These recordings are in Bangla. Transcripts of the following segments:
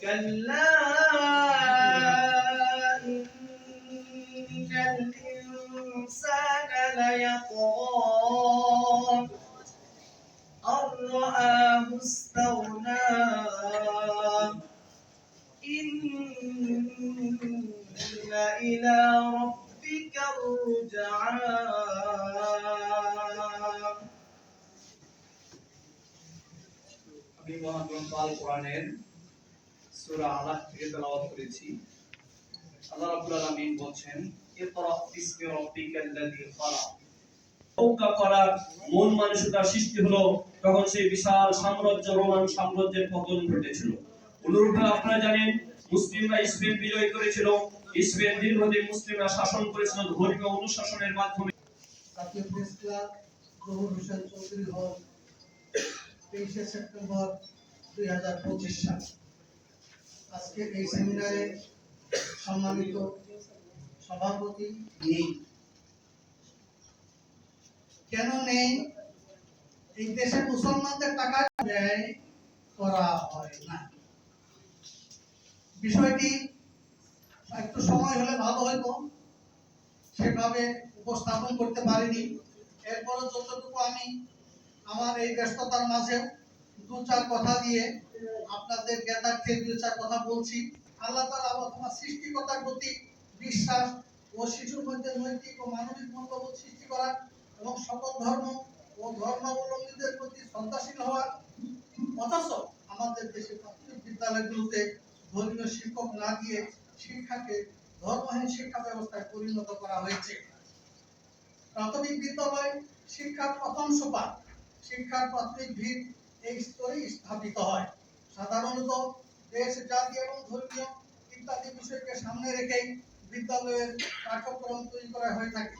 كلا إن الإنسان ليطغى أن رآه استغنى إن إلى ربك الرجعى আমি মহাগ্রন্থ আল কোরআনের সূরা আলাক থেকে তেলাওয়াত করেছি। আল্লাহ রাব্বুল আলামিন বলছেন, ইকরা বিসমি খালাক। মন সৃষ্টি হলো তখন সেই বিশাল সাম্রাজ্য, রোমান সাম্রাজ্যের পতন ঘটেছিল। অনুরূপে আপনারা জানেন, মুসলিমরা স্পেন বিজয় করেছিল। স্পেন মুসলিমরা শাসন করেছিল ধর্মীয় অনুশাসনের মাধ্যমে। হোসেন চৌধুরী হল তেইশে সেপ্টেম্বর দুই হাজার পঁচিশ সাল। আজকের এই সেমিনারে সম্মানিত সভাপতি নেই। কেন নেই? এই দেশের মুসলমানদের টাকা ব্যয় করা হয় না। বিষয়টি একটু সময় হলে ভালো হইতো। সেভাবে উপস্থাপন করতে পারিনি। এরপরও যতটুকু আমি আমার এই ব্যস্ততার মাঝে দু চার কথা দিয়ে আপনাদের জ্ঞাতার্থে দু চার কথা বলছি। আল্লাহ তালা আমার সৃষ্টিকতার প্রতি বিশ্বাস ও শিশুর মধ্যে নৈতিক ও মানবিক মূল্যবোধ সৃষ্টি করা এবং সকল ধর্ম ও ধর্মাবলম্বীদের প্রতি শ্রদ্ধাশীল হওয়া। অথচ আমাদের দেশে প্রাথমিক বিদ্যালয়গুলোতে ধর্মীয় শিক্ষক না দিয়ে শিক্ষাকে ধর্মহীন শিক্ষা ব্যবস্থায় পরিণত করা হয়েছে। প্রাথমিক বিদ্যালয় শিক্ষার প্রথম সোপান। শিক্ষার প্রাথমিক ভিত এই স্তরে স্থাপিত হয়। সাধারণত দেশ, জাতি এবং ধর্মীয় ইত্যাদি বিষয়কে সামনে রেখেই বিদ্যালয়ের পাঠ্যক্রম তৈরি করা হয়ে থাকে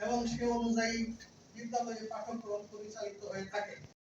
এবং সে অনুযায়ী বিদ্যালয়ে পাঠ্যক্রম পরিচালিত হয়ে থাকে।